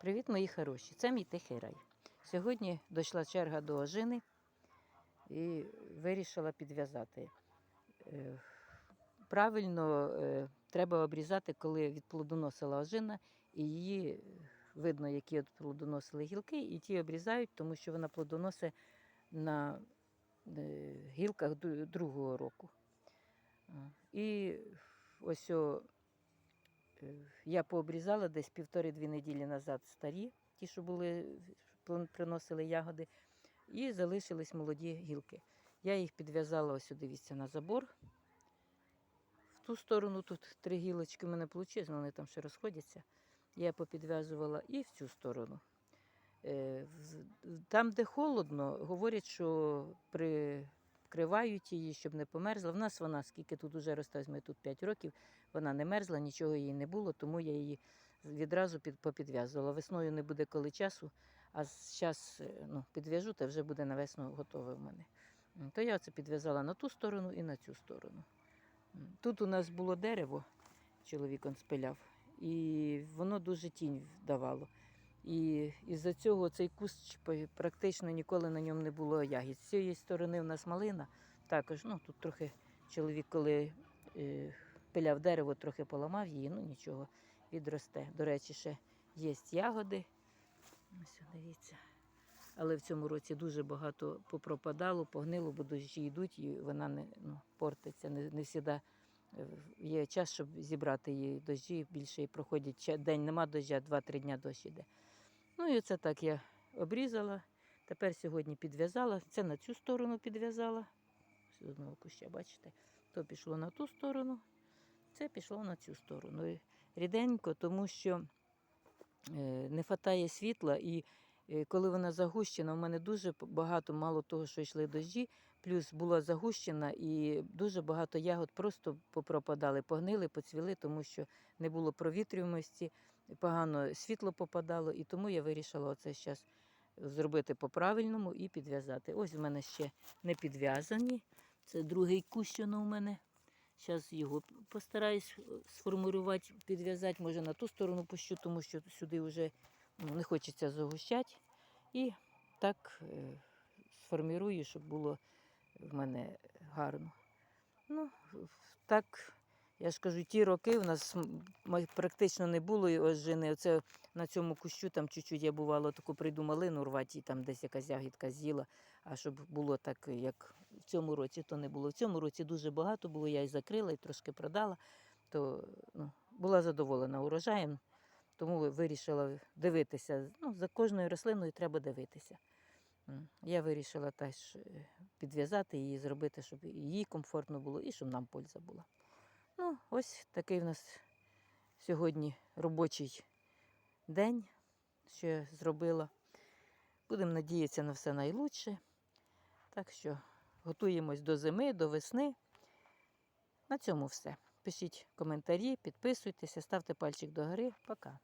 Привіт, мої хороші! Це мій тихий рай. Сьогодні дійшла черга до ожини і вирішила підв'язати. Е, Правильно е, треба обрізати, коли відплодоносила ожина, і її е, видно, які от плодоносили гілки, і ті обрізають, тому що вона плодоносить на гілках другого року. І ось Я пообрізала десь півтори-дві неділі назад старі, ті, що були, приносили ягоди, і залишились молоді гілки. Я їх підв'язала ось, дивіться, на забор. В ту сторону тут три гілочки в мене вийшло, вони там ще розходяться. Я попідв'язувала і в цю сторону. Е, Там, де холодно, говорять, що прикривають її, щоб не померзла. В нас вона, скільки тут уже росте, ми тут 5 років, вона не мерзла, нічого їй не було, тому я її відразу під, попідв'язувала. Весною не буде коли часу, а зараз ну, підв'яжу, та вже буде на весну готове в мене. То я це підв'язала на ту сторону і на цю сторону. Тут у нас було дерево, чоловік он спиляв, і воно дуже тінь давало. І із-за цього цей по- практично ніколи на ньому не було ягід. З цієї сторони в нас малина. Також ну, тут трохи чоловік, коли е, пиляв дерево, трохи поламав її, ну нічого, відросте. До речі, ще є ягоди. Ось дивіться. Але в цьому році дуже багато попропадало, погнило, бо дощі йдуть, і вона не ну, портиться. Не, не завжди є час, щоб зібрати її дощі. Більше і проходять день, нема доща, 2-3 дня дощ іде. Ну і це так я обрізала. Тепер сьогодні підв'язала. Це на цю сторону підв'язала. З одного куща, бачите? То пішло на ту сторону, це пішло на цю сторону. Ріденько, тому що е, не вистачає світла, і коли вона загущена, у мене дуже багато, мало того, що йшли дощі, плюс була загущена, і дуже багато ягод просто попропадали, погнили, поцвіли, тому що не було провітрюємості, погано світло попадало, і тому я вирішила оце зараз зробити по-правильному і підв'язати. Ось в мене ще не підв'язані. Це другий кущ, у мене. Зараз його постараюсь е, сформулювати, підв'язати, може на ту сторону пущу, тому що сюди вже не хочеться загущати. І так е, сформірую, щоб було в мене гарно. Ну, так, я ж кажу, ті роки в нас практично не було ожини. Оце на цьому кущу там чуть-чуть я бувало таку прийду малину рвати, і там десь якась ягідка з'їла. А щоб було так, як в цьому році, то не було. В цьому році дуже багато було, я і закрила, і трошки продала, то ну, була задоволена урожаєм, тому вирішила дивитися. Ну, за кожною рослиною треба дивитися. Я вирішила теж е, підв'язати її, зробити, щоб їй комфортно було і щоб нам польза була. Ну, ось такий в нас сьогодні робочий день, що я зробила. Будемо надіятися на все найлучше. Так що готуємось до зими, до весни. На цьому все. Пишіть коментарі, підписуйтеся, ставте пальчик догори. Пока.